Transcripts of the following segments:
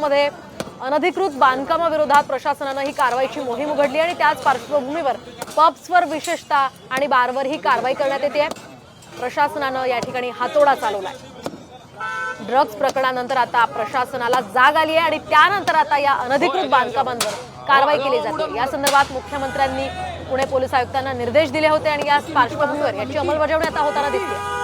मध्ये अनधिकृत बांधकामाविरोधात प्रशासनानं ही कारवाईची मोहीम उघडली आणि त्याच पार्श्वभूमीवर पब्सवर विशेषतः आणि बारवर ही कारवाई करण्यात येते. प्रशासनानं या ठिकाणी हातोडा चालवलाय. ड्रग्ज प्रकरणानंतर आता प्रशासनाला जाग आली आहे आणि त्यानंतर आता या अनधिकृत बांधकामांवर कारवाई केली जाते. या संदर्भात मुख्यमंत्र्यांनी पुणे पोलीस आयुक्तांना निर्देश दिले होते आणि या पार्श्वभूमीवर याची अंमलबजावणी आता होताना दिसते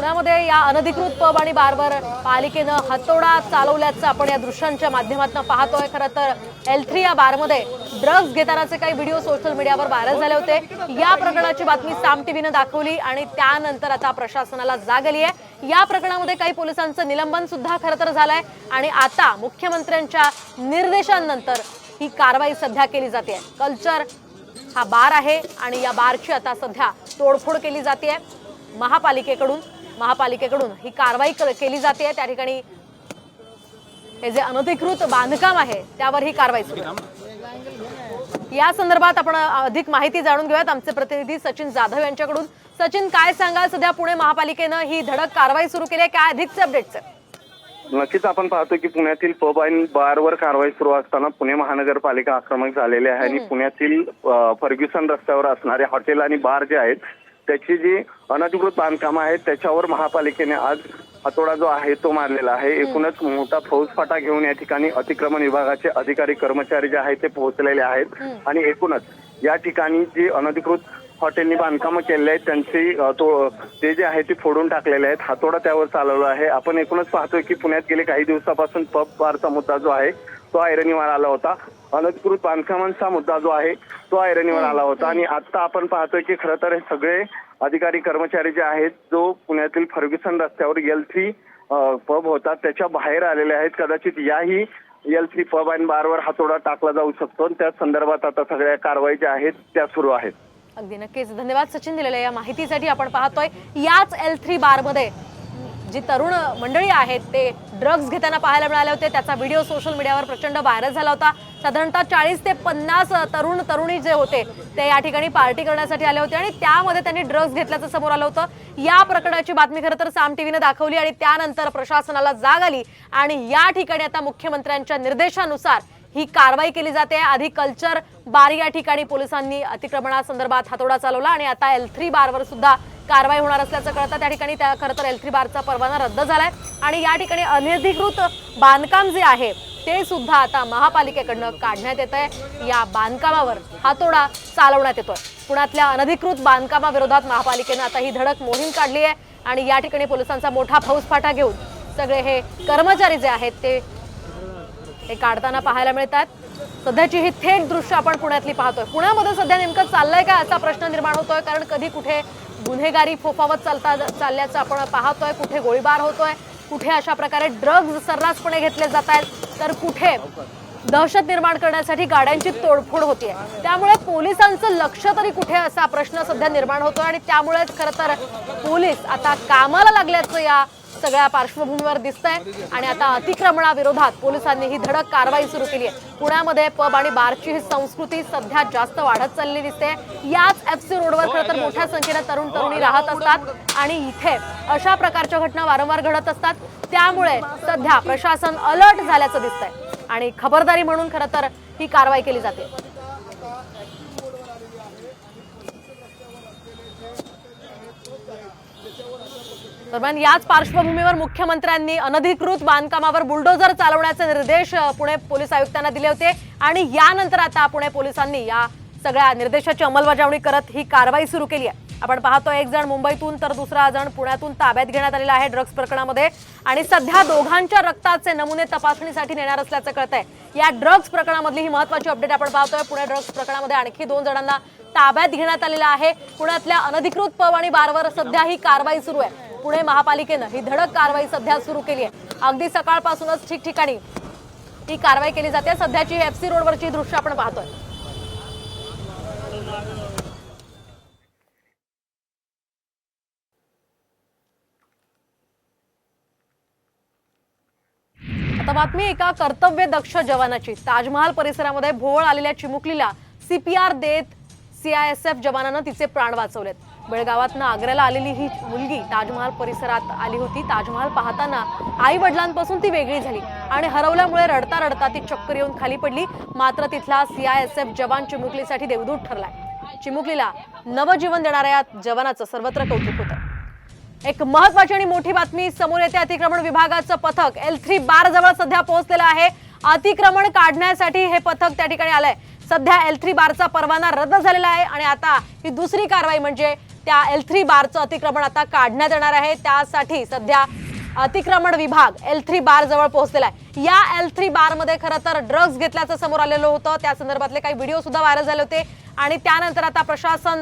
पुण्यामध्ये या अनधिकृत पब आणि बारवर पालिकेनं हातोडा चालवल्याचं आपण या दृश्यांच्या माध्यमातून पाहतोय. खरं तर एल थ्री या बारमध्ये ड्रग्ज घेतानाचे काही व्हिडिओ सोशल मीडियावर व्हायरल झाले होते. या प्रकरणाची बातमी साम टीव्हीनं दाखवली आणि त्यानंतर आता प्रशासनाला जाग आली आहे. या प्रकरणामध्ये काही पोलिसांचं निलंबन सुद्धा खरं तर झालंय आणि आता मुख्यमंत्र्यांच्या निर्देशांनंतर ही कारवाई सध्या केली जाते. कल्चर हा बार आहे आणि या बारची आता सध्या तोडफोड केली जाते. महापालिकेकडून महापालिकेकडून ही कारवाई कर- केली जाते. त्या ठिकाणी हे जे अनधिकृत बांधकाम आहे त्यावर ही कारवाई सुरू. या संदर्भात आपण अधिक माहिती जाणून घेऊयात. आमचे प्रतिनिधी सचिन जाधव यांच्याकडून. सचिन काय सांगाल? सध्या पुणे महापालिकेनं ही धडक कारवाई सुरू केली आहे. काय अधिकचे अपडेट्स नक्कीच आपण पाहतो की पुण्यातील पब आणि बारवर कारवाई सुरू असताना पुणे महानगरपालिका आक्रमक झालेली आहे आणि पुण्यातील फर्ग्युसन रस्त्यावर असणारे हॉटेल आणि बार जे आहेत त्याची जी अनधिकृत बांधकामं आहेत त्याच्यावर महापालिकेने आज हातोडा जो आहे तो मारलेला आहे. एकूणच मोठा फौजफाटा घेऊन या ठिकाणी अतिक्रमण विभागाचे अधिकारी कर्मचारी जे आहेत ते पोहोचलेले आहेत. आणि एकूणच या ठिकाणी जी अनधिकृत हॉटेलनी बांधकामं केलेली आहेत त्यांची तो ते जे आहे ते फोडून टाकलेले आहेत. हातोडा त्यावर चालवला आहे. आपण एकूणच पाहतोय की पुण्यात गेले काही दिवसापासून पब बारचा मुद्दा जो आहे तो ऐरणीवर आला होता. अनधिकृत बांधकामांचा मुद्दा जो आहे तो ऐरणीवर आला होता. आणि आता आपण पाहतोय की खरं तर हे सगळे अधिकारी कर्मचारी जे आहेत जो पुण्यातील फर्ग्युसन रस्त्यावर एल थ्री पब होता त्याच्या बाहेर आलेले आहेत. कदाचित याही एल थ्री पब आणि बारवर हातोडा टाकला जाऊ शकतो. आणि त्या संदर्भात आता सगळ्या कारवाई ज्या आहेत त्या सुरू आहेत. अगदी नक्कीच. धन्यवाद सचिन दिलेल्या या माहितीसाठी आपण पाहतोय याच एल थ्री बारमध्ये जी तरुण मंडळी आहेत ते ड्रग्ज घेताना पाहायला मिळाले होते. त्याचा व्हिडिओ सोशल मीडियावर प्रचंड व्हायरल झाला होता. साधारणतः चाळीस ते पन्नास तरुण तरुणी जे होते ते या ठिकाणी पार्टी करण्यासाठी आले होते आणि त्यामध्ये त्यांनी ड्रग्ज घेतल्याचं समोर आलं होतं. या प्रकरणाची बातमी खरं तर साम टीव्हीनं दाखवली आणि त्यानंतर प्रशासनाला जाग आली आणि या ठिकाणी आता मुख्यमंत्र्यांच्या निर्देशानुसार ही कारवाई केली जाते. आधी कल्चर बार या ठिकाणी पोलिसांनी अतिक्रमणासंदर्भात हातोडा चालवला आणि आता एल थ्री बारवर सुद्धा कारवाई होणार असल्याचं कळतं. त्या ठिकाणी त्या खरं तर एल थ्री बारचा परवाना रद्द झालाय. आणि या ठिकाणी अनधिकृत बांधकाम जे आहे ते सुद्धा आता महापालिकेकडनं काढण्यात येत आहे. या बांधकामावर हातोडा चालवण्यात येतोय. पुण्यातल्या अनधिकृत बांधकामाविरोधात महापालिकेनं आता ही धडक मोहीम काढली आहे आणि या ठिकाणी पोलिसांचा मोठा फौजफाटा घेऊन सगळे हे कर्मचारी जे आहेत ते हे काढताना पाहायला मिळतात सध्याची ही थेट दृश्य आपण पुण्यातली पाहतोय. पुण्यामध्ये सध्या नेमकं चाललंय का असा प्रश्न निर्माण होतोय? कारण कधी कुठे गुन्हेगारी फोफावत चालता चालल्याचं आपण पाहतोय. कुठे गोळीबार होतोय? कुठे अशा प्रकारे ड्रग्ज सर्रासपणे घेतले जात आहेत? तर कुठे दहशत निर्माण करण्यासाठी गाड्यांची तोडफोड होतीये. त्यामुळे पोलिसांचं लक्ष तरी कुठे असा प्रश्न सध्या निर्माण होतोय आणि त्यामुळेच खरं तर पोलीस आता कामाला लागल्याचं या सगळ्या पार्श्वभूमीवर दिसतंय. आणि आता अतिक्रमणाविरोधात पोलिसांनी ही धडक कारवाई सुरू केली आहे. पुण्यामध्ये पब आणि बारची ही संस्कृती सध्या जास्त वाढत चालली दिसते. याच एफ सी रोडवर खरं तर मोठ्या संख्येनं तरुण तरुणी राहत असतात. आणि इथे अशा प्रकारच्या घटना वारंवार घडत असतात. त्यामुळे सध्या प्रशासन अलर्ट झाल्याचं दिसतंय. आणि खबरदारी म्हणून खरं तर ही कारवाई केली जाते. दरम्यान याच पार्श्वभूमीवर मुख्यमंत्र्यांनी अनधिकृत बांधकामावर बुलडोजर चालवण्याचे निर्देश पुणे पोलीस आयुक्तांना दिले होते. आणि यानंतर आता पुणे पोलिसांनी या सगळ्या निर्देशाची अंमलबजावणी करत ही कारवाई सुरू केली आहे. आपण पाहतो एक जण मुंबईतून तर दुसरा जण पुण्यातून ताब्यात घेण्यात आलेला आहे ड्रग्ज प्रकरणामध्ये. आणि सध्या दोघांच्या रक्ताचे नमुने तपासणीसाठी नेणार असल्याचं कळतंय. या ड्रग्ज प्रकरणामधली ही महत्वाची अपडेट आपण पाहतोय. पुणे ड्रग्ज प्रकरणामध्ये आणखी दोन जणांना ताब्यात घेण्यात आलेला आहे. पुण्यातल्या अनधिकृत पब आणि बारवर सध्या ही कारवाई सुरू आहे. पुणे महापालिकेनं ही धडक कारवाई सध्या सुरू केली आहे. अगदी सकाळपासूनच ठिकठिकाणी ही कारवाई केली जाते. सध्याची एफ सी रोडवरची दृश्य आपण पाहतोय. आता बातमी एका कर्तव्य दक्ष जवानाची. ताजमहाल परिसरामध्ये भोवळ आलेल्या चिमुकलीला सीपीआर देत सीआयएसएफ जवानानं तिचे प्राण वाचवलेत. बेळगावातनं आग्र्याला आलेली ही मुलगी ताजमहाल परिसरात आली होती. ताजमहाल पाहताना आई वडिलांपासून ती वेगळी झाली आणि हरवल्यामुळे रडता रडता ती चक्कर येऊन खाली पडली. मात्र तिथला सीआयएसएफ जवान चिमुकलीसाठी देवदूत ठरलाय. चिमुकलीला नवजीवन देणाऱ्या या जवानाचं सर्वत्र कौतुक होतं. एक महत्वाची आणि मोठी बातमी समोर येते. अतिक्रमण विभागाचं पथक एल थ्री बार जवळ सध्या पोहोचलेलं आहे. अतिक्रमण काढण्यासाठी हे पथक त्या ठिकाणी आलंय. सध्या एल थ्री बारचा परवाना रद्द झालेला आहे आणि आता ही दुसरी कारवाई म्हणजे त्या एल थ्री बारचं अतिक्रमण आता काढण्यात येणार आहे. त्यासाठी सध्या अतिक्रमण विभाग एल थ्री बार जवळ पोहोचलेला आहे. या एल थ्री बारमध्ये खरं तर ड्रग्ज घेतल्याचं समोर आलेलं होतं. त्या संदर्भातले काही व्हिडिओ सुद्धा व्हायरल झाले होते. आणि त्यानंतर आता प्रशासन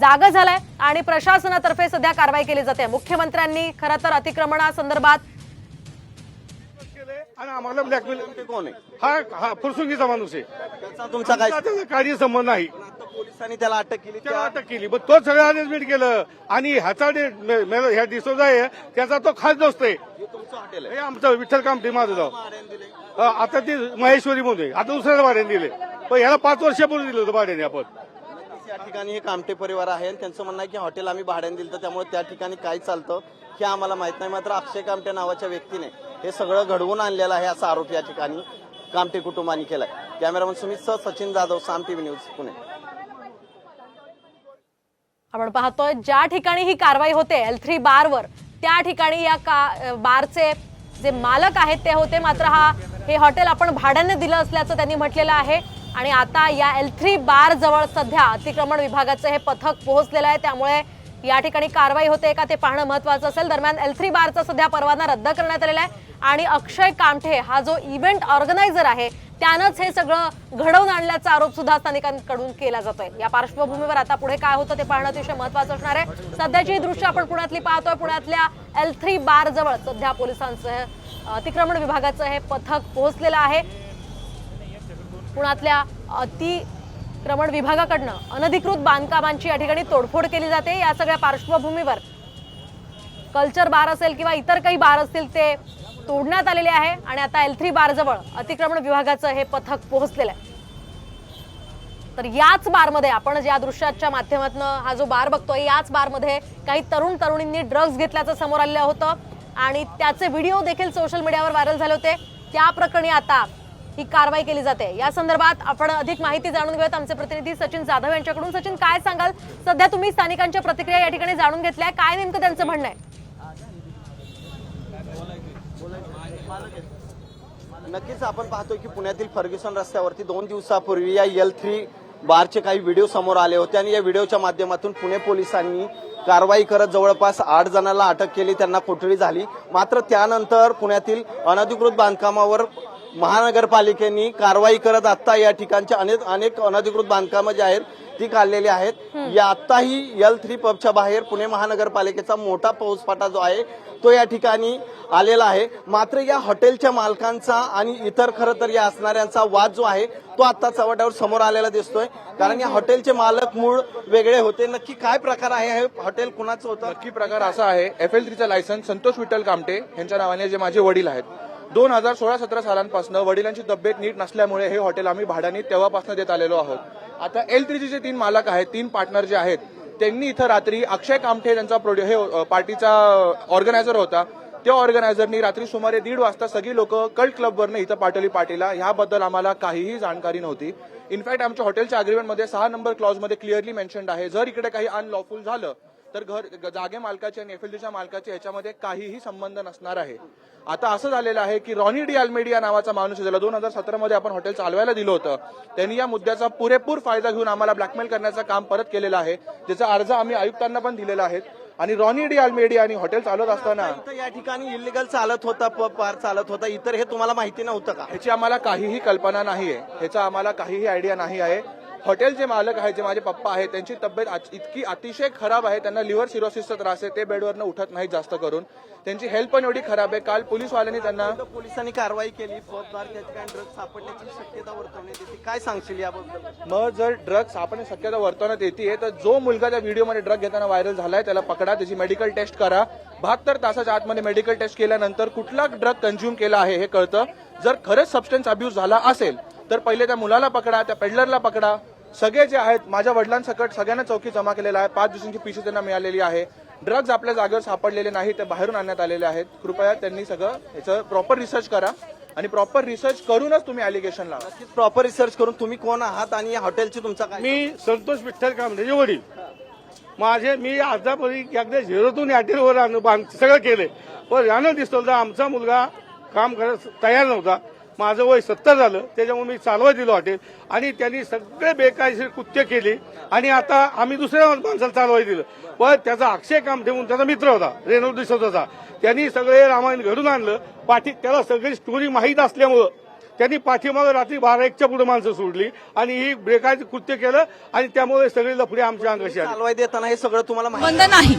जाग झालाय आणि प्रशासनातर्फे सध्या कारवाई केली जाते. मुख्यमंत्र्यांनी खरं तर अतिक्रमणासंदर्भात आणि आम्हाला ब्लॅकमेल कोण आहे हा हा फुरसुंगीचा माणूस आहे. तुमचा काय काही संबंध नाही. पोलिसांनी त्याला अटक केली त्याला त्या अटक केली. पण तो सगळं अरेंजमेंट केलं. आणि ह्याचा ह्या डिसोजा आहे त्याचा तो खास दोस्त आहे. तुमचं हॉटेल आहे. हे आमचं विठ्ठल कामटे माझं आता ते महेश्वरी मध्ये आता दुसऱ्याला भाड्याने दिले. पण ह्याला पाच वर्षापूर्वी दिलं होतं भाड्याने आपण. नक्कीच या ठिकाणी हे कामटे परिवार आहे आणि त्यांचं म्हणणं आहे की हॉटेल आम्ही भाड्याने दिलं त्यामुळे त्या ठिकाणी काय चालतं हे आम्हाला माहीत नाही. मात्र अक्षय कामटे नावाच्या व्यक्तीने हे सगळं घडवून आणलेलं आहे असा आरोप या ठिकाणी कामटे कुटुंबाने केलाय. Cameraman Sumit Sachin Jadhav Saam TV news Pune. आपण पाहतोय ज्या ठिकाणी ही कारवाई होते एल थ्री बारवर त्या ठिकाणी या का बारचे जे मालक आहेत ते होते. मात्र हा हे हॉटेल आपण भाड्याने दिलं असल्याचं त्यांनी म्हटलेलं आहे. आणि आता या एल थ्री बार जवळ सध्या अतिक्रमण विभागाचं हे पथक पोहोचलेलं आहे. त्यामुळे या ठिकाणी कारवाई होते का ते पाहणं महत्वाचं असेल. दरम्यान एल थ्री बारचा सध्या परवाना रद्द करण्यात आलेला आहे. आणि अक्षय कामठे हा जो इव्हेंट ऑर्गनायझर आहे त्यानंच हे सगळं घडवून आणल्याचा आरोप सुद्धा स्थानिकांकडून केला जातोय. या पार्श्वभूमीवर आता पुढे काय होतं ते पाहणं अतिशय महत्वाचं असणार आहे. सध्याची दृश्य आपण पुण्यातली पाहतोय. पुण्यातल्या एल थ्री बार जवळ सध्या पोलिसांचं अतिक्रमण विभागाचं हे पथक पोहोचलेलं आहे. पुण्यातल्या अतिक्रमण विभागाकडनं अनधिकृत बांधकामांची या ठिकाणी तोडफोड केली जाते. या सगळ्या पार्श्वभूमीवर कल्चर बार असेल किंवा इतर काही बार असतील ते तोडण्यात आलेले आहे आणि आता एल थ्री बार जवळ अतिक्रमण विभागाचं हे पथक पोहोचलेलं आहे. तर याच बारमध्ये आपण ज्या दृश्याच्या माध्यमातून हा जो बार बघतोय याच बारमध्ये काही तरुण तरुणींनी ड्रग्ज घेतल्याचं समोर आलेलं होतं आणि त्याचे व्हिडिओ देखील सोशल मीडियावर व्हायरल झाले होते. त्या प्रकरणी आता ही कारवाई केली जाते. या संदर्भात आपण अधिक माहिती जाणून घेऊयात आमचे प्रतिनिधी सचिन जाधव यांच्याकडून. सचिन काय सांगाल? सध्या तुम्ही स्थानिकांच्या प्रतिक्रिया या ठिकाणी जाणून घेतल्या. काय नेमकं त्यांचं म्हणणं आहे? नक्कीच आपण पाहतोय की पुण्यातील फर्ग्युसन रस्त्यावरती दोन दिवसापूर्वी या एल थ्री बारचे काही व्हिडिओ समोर आले होते आणि या व्हिडिओच्या माध्यमातून पुणे पोलिसांनी कारवाई करत जवळपास आठ जणांना अटक केली त्यांना कोठडी झाली. मात्र त्यानंतर पुण्यातील अनधिकृत बांधकामावर महानगरपालिकेने कारवाई करत आता या ठिकाणच्या अनेक अनेक अनधिकृत बांधकामं जी आहेत ती काढलेली आहेत. या आत्ताही एल थ्री पबच्या बाहेर पुणे महानगरपालिकेचा मोठा पाऊसपाटा जो आहे तो या ठिकाणी आलेला आहे. मात्र या हॉटेलच्या मालकांचा आणि इतर खरं तर या असणाऱ्यांचा वाद जो आहे तो आता चव्हाट्यावर समोर आलेला दिसतोय. कारण या हॉटेलचे मालक मूळ वेगळे होते. नक्की काय प्रकार आहे? हे हॉटेल कुणाचं होतं? नक्की प्रकार असा आहे. एफ एल थ्रीचा लायसन्स संतोष विठ्ठल कामटे यांच्या नावाने जे माझे वडील आहेत. दोन हजार सोळा सतरा सालांपासून वडिलांची तब्येत नीट नसल्यामुळे हे हॉटेल आम्ही भाड्याने तेव्हापासून देत आलेलो आहोत. आता एल थ्री जे तीन मालक आहेत तीन पार्टनर जे आहेत त्यांनी इथं रात्री अक्षय कामठे त्यांचा प्रोड्यू हे पार्टीचा ऑर्गनायझर होता. त्या ऑर्गनायझरनी रात्री सुमारे दीड वाजता सगळी लोक कल्ट क्लबवरनं इथं पाठवली पार्टीला ह्याबद्दल आम्हाला काहीही जाणकारी नव्हती. इनफॅक्ट आमच्या हॉटेलच्या अग्रीमेंटमध्ये सहा नंबर क्लॉजमध्ये क्लिअरली मेन्शन्ड आहे. जर इकडे काही अनलॉफुल झालं तर घर जागे मालकाचे आणि एफएलडीच्या मालकाचे ह्याच्यामध्ये काहीही संबंध नसणार आहे. आता असं झालेलं आहे की रॉनी डी अल्मेडिया नावाचा माणूस ज्याला दोन हजार सतरा मध्ये आपण हॉटेल चालवायला दिलं होतं त्यांनी या मुद्द्याचा पुरेपूर फायदा घेऊन आम्हाला ब्लॅकमेल करण्याचं काम परत केलेलं आहे ज्याचा अर्ज आम्ही आयुक्तांना पण दिलेला आहे. आणि रॉनी डी अल्मेडिया आणि हॉटेल चालवत असताना या ठिकाणी इलिगल चालत होता पब बार चालत होता इतर हे तुम्हाला माहिती नव्हतं का? ह्याची आम्हाला काहीही कल्पना नाही आहे ह्याचा आम्हाला काहीही आयडिया नाही आहे. हॉटेलचे मालक आहेत जे माझे पप्पा आहेत त्यांची तब्येत आज- इतकी अतिशय खराब आहे त्यांना लिव्हर सिरोसिसचा त्रास आहे ते बेडवरनं उठत नाहीत जास्त करून. त्यांची हेल्थ पण एवढी खराब आहे. काल पोलीसवाल्यांनी त्यांना पोलिसांनी कारवाई केली. सापडण्याची शक्यता वर्तवण्यात येते. काय सांगशील याबद्दल? मग जर ड्रग्ज आपण शक्यता वर्तवण्यात येते तर जो मुलगा त्या व्हिडिओमध्ये ड्रग घेताना व्हायरल झालाय त्याला पकडा त्याची मेडिकल टेस्ट करा. बहात्तर तासाच्या आतमध्ये मेडिकल टेस्ट केल्यानंतर कुठला ड्रग कन्झ्युम केला आहे हे कळतं. जर खरंच सबस्टन्स अब्यूज झाला असेल तर पहिले त्या मुलाला पकडा त्या पेडलरला पकडा. सगळे जे आहेत माझ्या वडिलांसकट सगळ्यांना चौकी जमा केलेला आहे. पाच दिवसांची पिशी त्यांना मिळालेली आहे. ड्रग्ज आपल्या जागेवर सापडलेले नाही ते बाहेरून आणण्यात आलेले आहेत. कृपया त्यांनी सगळं याचं प्रॉपर रिसर्च करा आणि प्रॉपर रिसर्च करूनच तुम्ही अलिगेशन लावा. प्रॉपर रिसर्च करून तुम्ही कोण आहात आणि या हॉटेलची तुमचा काय मी संतोष विठ्ठल कामरेचे वडील. माझे मी आतापर्यंत एकदा झिरोतून हॉटेलवर आणून बांध सगळं केलंय. पण यानं दिसतो तर आमचा मुलगा काम करत तयार नव्हता. माझं वय सत्तर झालं त्याच्यामुळे मी चालवाय दिलं हॉटेल आणि त्यांनी सगळे बेकायदेशीर कृत्य केली. आणि आता आम्ही दुसऱ्या माणसाला चालवाय दिलं. पण त्याचा अक्षय काम ठेवून त्याचा मित्र होता रेणू दिसत होता. त्यांनी सगळे रामायण घडून आणलं. पाठी त्याला सगळी स्टोरी माहीत असल्यामुळं त्यांनी पाठीमागे रात्री बारा एकच्या पुढे माणसं सोडली आणि ही ब्रेकाचं कृत्य केलं आणि त्यामुळे सगळे लफडे आमच्या अंगाशी चालवाय देताना हे सगळं तुम्हाला माहिती बंद नाही.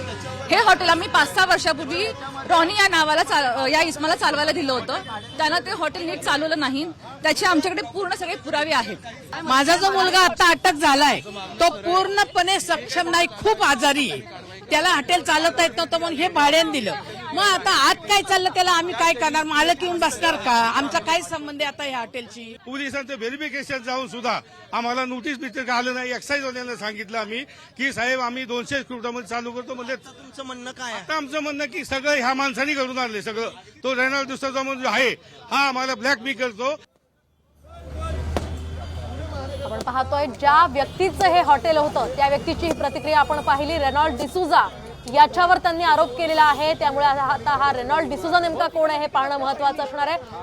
हे हॉटेल आम्ही पाच सहा वर्षापूर्वी रॉनी या नावाला या इस्माला चालवायला दिलं होतं. त्यानं ते हॉटेल नीट चालवलं नाही. त्याचे आमच्याकडे पूर्ण सगळे पुरावे आहेत. माझा जो मुलगा आता अटक झालाय तो पूर्णपणे सक्षम नाही खूप आजारी त्याला हॉटेल चालवता येत नव्हतं म्हणून हे भाड्याने दिलं. मग आता आत काय चाललं त्याला? आम्ही काय करणार? मालक येऊन बसणार का? आमचा काय संबंध आहे आता या हॉटेलची? पोलिसांचं व्हेरिफिकेशन जाऊन सुद्धा आम्हाला नोटीस बिटीस आलं नाही? एक्साईज वाल्यांना सांगितलं आम्ही की साहेब आम्ही दोनशे मध्ये चालू करतो. म्हणजे तुमचं म्हणणं काय आहे? आता आमचं म्हणणं की सगळं ह्या माणसाने घडून आणले सगळं. तो रेनाल्ड दुसरा म्हणून जो आहे. हा आम्हाला ब्लॅक मी करतो. आपण पाहतोय ज्या व्यक्तीचं हे हॉटेल होतं त्या व्यक्तीची ही प्रतिक्रिया आपण पाहिली. रेनॉल्ड डिसूजा याच्यावर त्यांनी आरोप केलेला आहे. त्यामुळे आता हा रेनॉल्ड डिसूजा नेमका कोण आहे हे पाहणं महत्वाचं असणार आहे.